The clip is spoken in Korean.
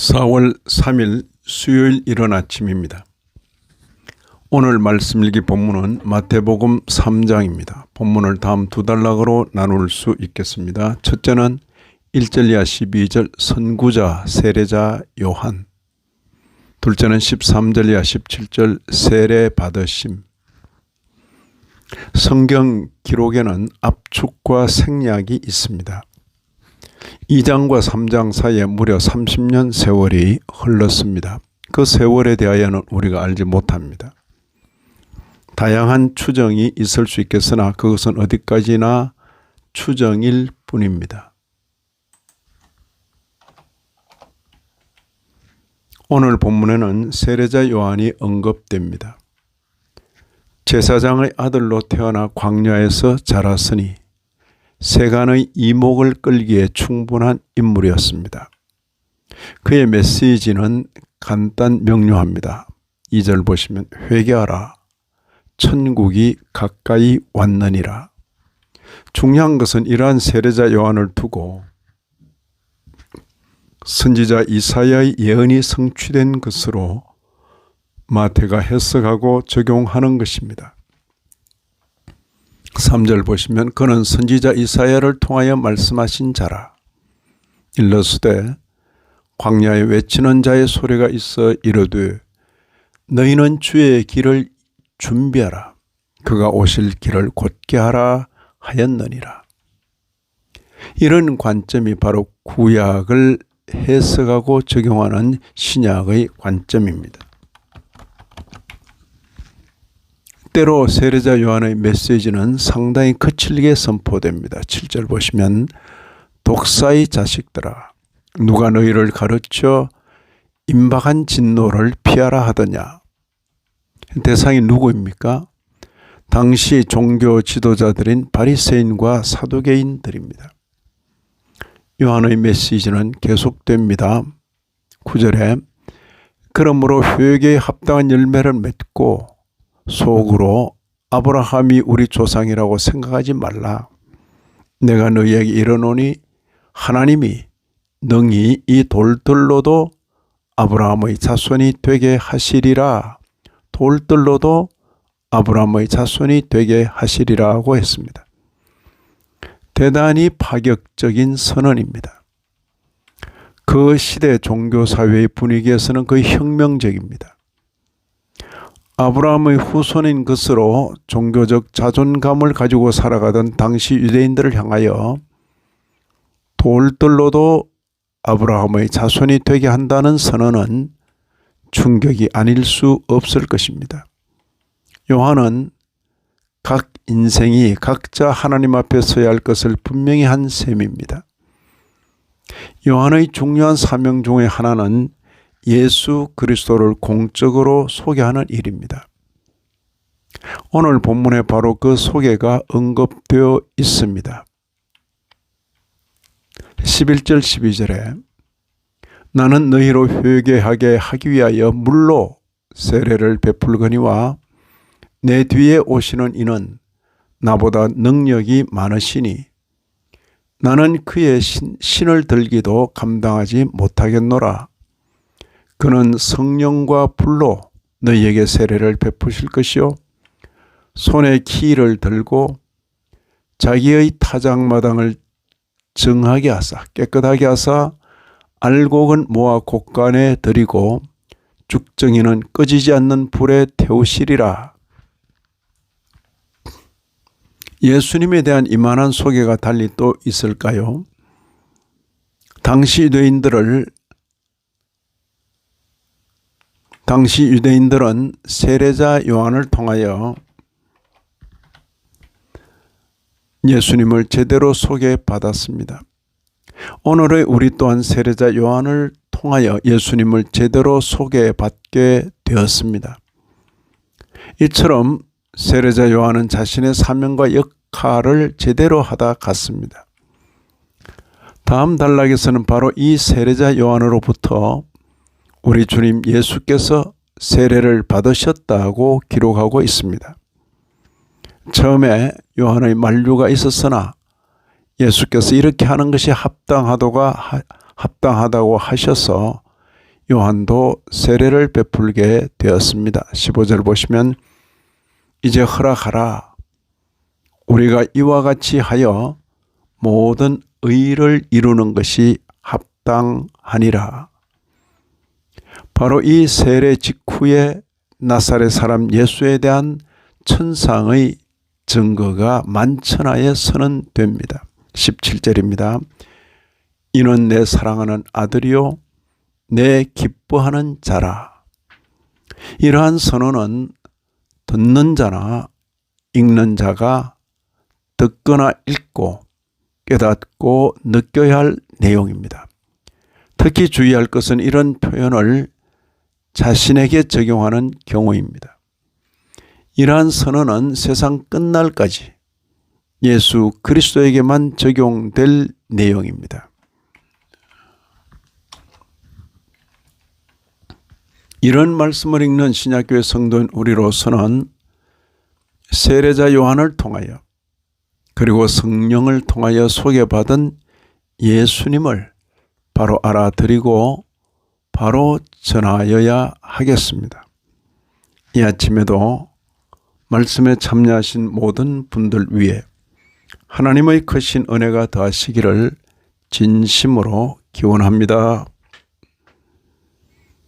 4월 3일 수요일 이른 아침입니다. 오늘 말씀 일기 본문은 마태복음 3장입니다. 본문을 다음 두 단락으로 나눌 수 있겠습니다. 첫째는 1절 이하 12절 선구자 세례자 요한 둘째는 13절 이하 17절 세례 받으심 성경 기록에는 압축과 생략이 있습니다. 2장과 3장 사이에 무려 30년 세월이 흘렀습니다. 그 세월에 대하여는 우리가 알지 못합니다. 다양한 추정이 있을 수 있겠으나 그것은 어디까지나 추정일 뿐입니다. 오늘 본문에는 세례자 요한이 언급됩니다. 제사장의 아들로 태어나 광야에서 자랐으니 세간의 이목을 끌기에 충분한 인물이었습니다. 그의 메시지는 간단 명료합니다. 2절 보시면 회개하라. 천국이 가까이 왔느니라. 중요한 것은 이러한 세례자 요한을 두고 선지자 이사야의 예언이 성취된 것으로 마태가 해석하고 적용하는 것입니다. 3절 보시면 그는 선지자 이사야를 통하여 말씀하신 자라. 일러스되 광야에 외치는 자의 소리가 있어 이르되 너희는 주의 길을 준비하라. 그가 오실 길을 곧게 하라 하였느니라. 이런 관점이 바로 구약을 해석하고 적용하는 신약의 관점입니다. 때로 세례자 요한의 메시지는 상당히 거칠게 선포됩니다. 7절 보시면 독사의 자식들아 누가 너희를 가르쳐 임박한 진노를 피하라 하더냐. 대상이 누구입니까? 당시 종교 지도자들인 바리새인과 사도개인들입니다. 요한의 메시지는 계속됩니다. 9절에 그러므로 회개에 합당한 열매를 맺고 속으로 아브라함이 우리 조상이라고 생각하지 말라. 내가 너희에게 이르노니 하나님이 능히 이 돌들로도 아브라함의 자손이 되게 하시리라. 돌들로도 아브라함의 자손이 되게 하시리라고 했습니다. 대단히 파격적인 선언입니다. 그 시대 종교 사회의 분위기에서는 거의 혁명적입니다. 아브라함의 후손인 것으로 종교적 자존감을 가지고 살아가던 당시 유대인들을 향하여 돌들로도 아브라함의 자손이 되게 한다는 선언은 충격이 아닐 수 없을 것입니다. 요한은 각 인생이 각자 하나님 앞에 서야 할 것을 분명히 한 셈입니다. 요한의 중요한 사명 중의 하나는 예수 그리스도를 공적으로 소개하는 일입니다. 오늘 본문에 바로 그 소개가 언급되어 있습니다. 11절 12절에 나는 너희로 회개하게 하기 위하여 물로 세례를 베풀거니와 내 뒤에 오시는 이는 나보다 능력이 많으시니 나는 그의 신, 신을 들기도 감당하지 못하겠노라. 그는 성령과 불로 너희에게 세례를 베푸실 것이요 손에 키를 들고 자기의 타작마당을 정하게 하사 깨끗하게 하사 알곡은 모아 곡간에 들이고 죽정이는 꺼지지 않는 불에 태우시리라. 예수님에 대한 이만한 소개가 달리 또 있을까요? 당시 유대인들을 당시 유대인들은 세례자 요한을 통하여 예수님을 제대로 소개받았습니다. 오늘의 우리 또한 세례자 요한을 통하여 예수님을 제대로 소개받게 되었습니다. 이처럼 세례자 요한은 자신의 사명과 역할을 제대로 하다 갔습니다. 다음 단락에서는 바로 이 세례자 요한으로부터 우리 주님 예수께서 세례를 받으셨다고 기록하고 있습니다. 처음에 요한의 만류가 있었으나 예수께서 이렇게 하는 것이 합당하도가 합당하다고 하셔서 요한도 세례를 베풀게 되었습니다. 15절 보시면 이제 허락하라. 우리가 이와 같이 하여 모든 의를 이루는 것이 합당하니라. 바로 이 세례 직후에 나사렛 사람 예수에 대한 천상의 증거가 만천하에 선언됩니다. 17절입니다. 이는 내 사랑하는 아들이요 내 기뻐하는 자라. 이러한 선언은 듣는 자나 읽는 자가 듣거나 읽고 깨닫고 느껴야 할 내용입니다. 특히 주의할 것은 이런 표현을 자신에게 적용하는 경우입니다. 이러한 선언은 세상 끝날까지 예수 그리스도에게만 적용될 내용입니다. 이런 말씀을 읽는 신약교회 성도인 우리로서는 세례자 요한을 통하여 그리고 성령을 통하여 소개받은 예수님을 바로 알아들이고 바로 전하여야 하겠습니다. 이 아침에도 말씀에 참여하신 모든 분들 위해 하나님의 크신 은혜가 더하시기를 진심으로 기원합니다.